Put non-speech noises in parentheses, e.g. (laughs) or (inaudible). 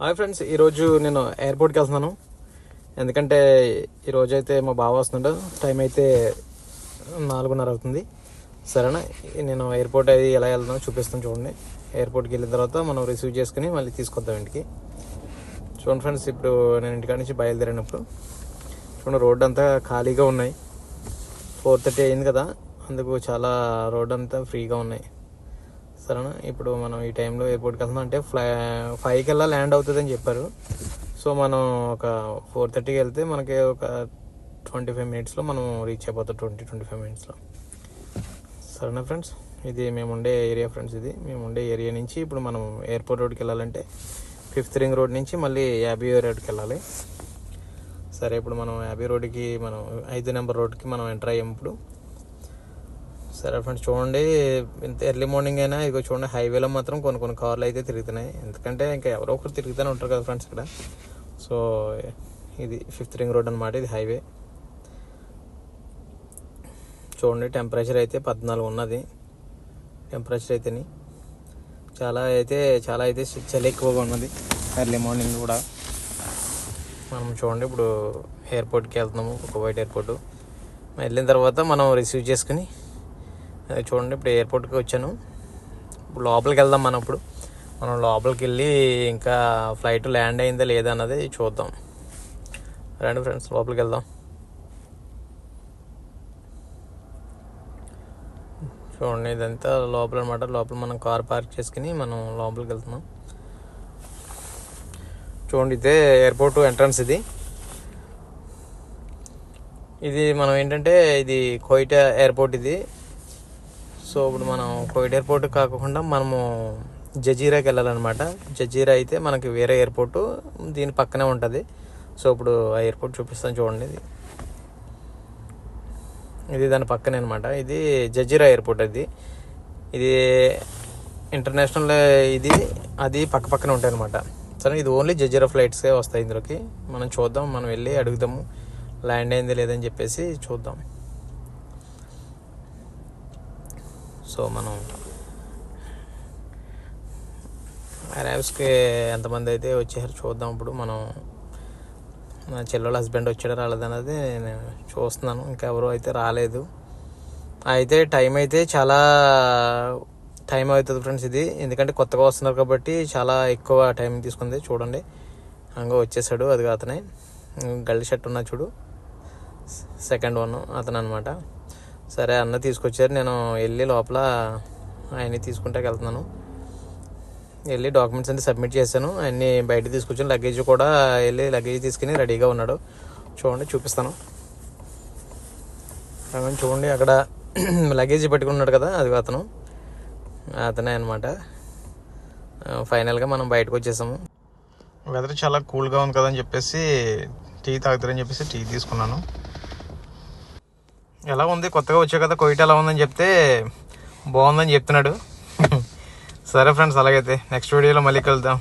Hi friends ఈరోజు నేను ఎయిర్పోర్ట్కి వెళ్తున్నాను. ఎందుకంటే ఈరోజు అయితే మా బావ వస్తున్నాడు టైం అయితే నాలుగున్నర అవుతుంది. సరేనా? నేను ఎయిర్పోర్ట్ అది ఎలా వెళ్తున్నాను చూపిస్తాను చూడండి. ఎయిర్పోర్ట్కి వెళ్ళిన తర్వాత మనం రిసీవ్ చేసుకుని మళ్ళీ తీసుకొద్దాం ఇంటికి. చూడండి ఫ్రెండ్స్ ఇప్పుడు నేను ఇంటికాడ నుంచి బయలుదేరినప్పుడు చూడండి రోడ్డు అంతా ఖాళీగా ఉన్నాయి. ఫోర్ థర్టీ అయింది కదా. అందుకు చాలా రోడ్ అంతా ఫ్రీగా ఉన్నాయి. సరేనా? ఇప్పుడు మనం ఈ టైంలో ఎయిర్పోర్ట్కి వెళ్తున్నాం. అంటే ఫ్లై ఫైవ్ కల్లా ల్యాండ్ అవుతుందని చెప్పారు. సో మనం ఒక ఫోర్ థర్టీకి వెళ్తే మనకి ఒక ట్వంటీ ఫైవ్ మినిట్స్లో మనం రీచ్ అయిపోతాం. ట్వంటీ ట్వంటీ ఫైవ్ మినిట్స్లో సరేనా ఫ్రెండ్స్ ఇది మేము ఉండే ఏరియా ఫ్రెండ్స్ ఇది. మేము ఉండే ఏరియా నుంచి ఇప్పుడు మనం ఎయిర్పోర్ట్ రోడ్కి వెళ్ళాలంటే ఫిఫ్త్ రింగ్ రోడ్ నుంచి మళ్ళీ యాభై రోడ్కి వెళ్ళాలి. సరే ఇప్పుడు మనం యాభై రోడ్కి మనం ఐదు నెంబర్ రోడ్కి మనం ఎంటర్ అయ్యాం ఇప్పుడు. సరే ఫ్రెండ్స్ చూడండి. ఇంత ఎర్లీ మార్నింగ్ అయినా ఇదిగో చూడండి హైవేలో మాత్రం కొన్ని కొన్ని కార్లు అయితే తిరుగుతున్నాయి. ఎందుకంటే ఇంకా ఎవరో ఒకరు తిరుగుతూనే ఉంటారు కదా ఫ్రెండ్స్ ఇక్కడ. సో ఇది ఫిఫ్త్ రింగ్ రోడ్ అనమాట ఇది హైవే చూడండి టెంపరేచర్ అయితే పద్నాలుగు ఉన్నది. టెంపరేచర్ అయితేని చాలా అయితే చాలా అయితే చలి ఎక్కువగా ఉన్నది ఎర్లీ మార్నింగ్ కూడా. మనం చూడండి ఇప్పుడు ఎయిర్పోర్ట్కి వెళ్తున్నాము ఒక వైట్ ఎయిర్పోర్ట్ వెళ్ళిన తర్వాత మనం రిసీవ్ చేసుకుని చూడండి ఇప్పుడు ఎయిర్పోర్ట్కి వచ్చాను. ఇప్పుడు లోపలికి వెళ్దాం మనం ఇప్పుడు మనం లోపలికి వెళ్ళి ఇంకా ఫ్లైట్ ల్యాండ్ అయిందా లేదా అన్నది చూద్దాం. రండి ఫ్రెండ్స్ లోపలికి వెళ్దాం. చూడండి ఇదంతా లోపల అనమాట లోపల మనం కార్ పార్క్ చేసుకుని మనం లోపలికి వెళ్తున్నాం. చూడండి ఇదే ఎయిర్పోర్ట్ ఎంట్రన్స్ ఇది. ఇది మనం ఏంటంటే ఇది కోయిట ఎయిర్పోర్ట్ ఇది. సో ఇప్పుడు మనం కోయిడ్ ఎయిర్పోర్ట్ కాకుండా మనము జజీరాకి వెళ్ళాలన్నమాట. జజీరా అయితే మనకి వేరే ఎయిర్పోర్టు దీని పక్కనే ఉంటుంది. సో ఇప్పుడు ఆ ఎయిర్పోర్ట్ చూపిస్తాను చూడండి ఇది. ఇది దాని పక్కనే అనమాట ఇది జజీరా ఎయిర్పోర్ట్ ఇది ఇది ఇంటర్నేషనల్ ఇది అది పక్క పక్కనే ఉంటాయి అనమాట సరే ఇది ఓన్లీ జజీరా ఫ్లైట్సే వస్తాయి ఇందులోకి. మనం చూద్దాం మనం వెళ్ళి అడుగుదాము. ల్యాండ్ అయింది లేదని చెప్పేసి చూద్దాం. సో మనం అరాబ్స్కి ఎంతమంది అయితే వచ్చారు చూద్దాం. ఇప్పుడు మనం నా చెల్లెళ్ళ హస్బెండ్ వచ్చాడో రాలేదన్నది నేను చూస్తున్నాను. ఇంకా ఎవరు అయితే రాలేదు. అయితే టైం అయితే చాలా టైం అవుతుంది ఫ్రెండ్స్ ఇది. ఎందుకంటే కొత్తగా వస్తున్నారు కాబట్టి చాలా ఎక్కువ టైం తీసుకుంది. చూడండి. అంగా వచ్చేసాడు. అది అతనే. గల్లి షర్ట్ ఉన్నా చూడు. సెకండ్ వన్ అతను అనమాట సరే అన్న తీసుకొచ్చారు. నేను వెళ్ళి లోపల ఆయన్ని తీసుకుంటాకి వెళ్తున్నాను. వెళ్ళి డాక్యుమెంట్స్ అన్ని సబ్మిట్ చేశాను. అన్ని బయట తీసుకొచ్చాను. లగేజ్ కూడా వెళ్ళి లగేజ్ తీసుకుని రెడీగా ఉన్నాడు. చూడండి చూపిస్తాను. చూడండి అక్కడ లగేజ్ పెట్టుకున్నాడు కదా అది అతను. అతనే అనమాట ఫైనల్గా మనం బయటకు వచ్చేసాము. వెదర్ చాలా కూల్గా ఉంది కదా అని చెప్పేసి టీ తాగుతారని చెప్పేసి టీ తీసుకున్నాను. ఎలా ఉంది కొత్తగా వచ్చే కదా కోయిట ఎలా ఉందని చెప్తే బాగుందని చెప్తున్నాడు. (laughs) సరే ఫ్రెండ్స్ అలాగైతే నెక్స్ట్ వీడియోలో మళ్ళీ కలుద్దాం.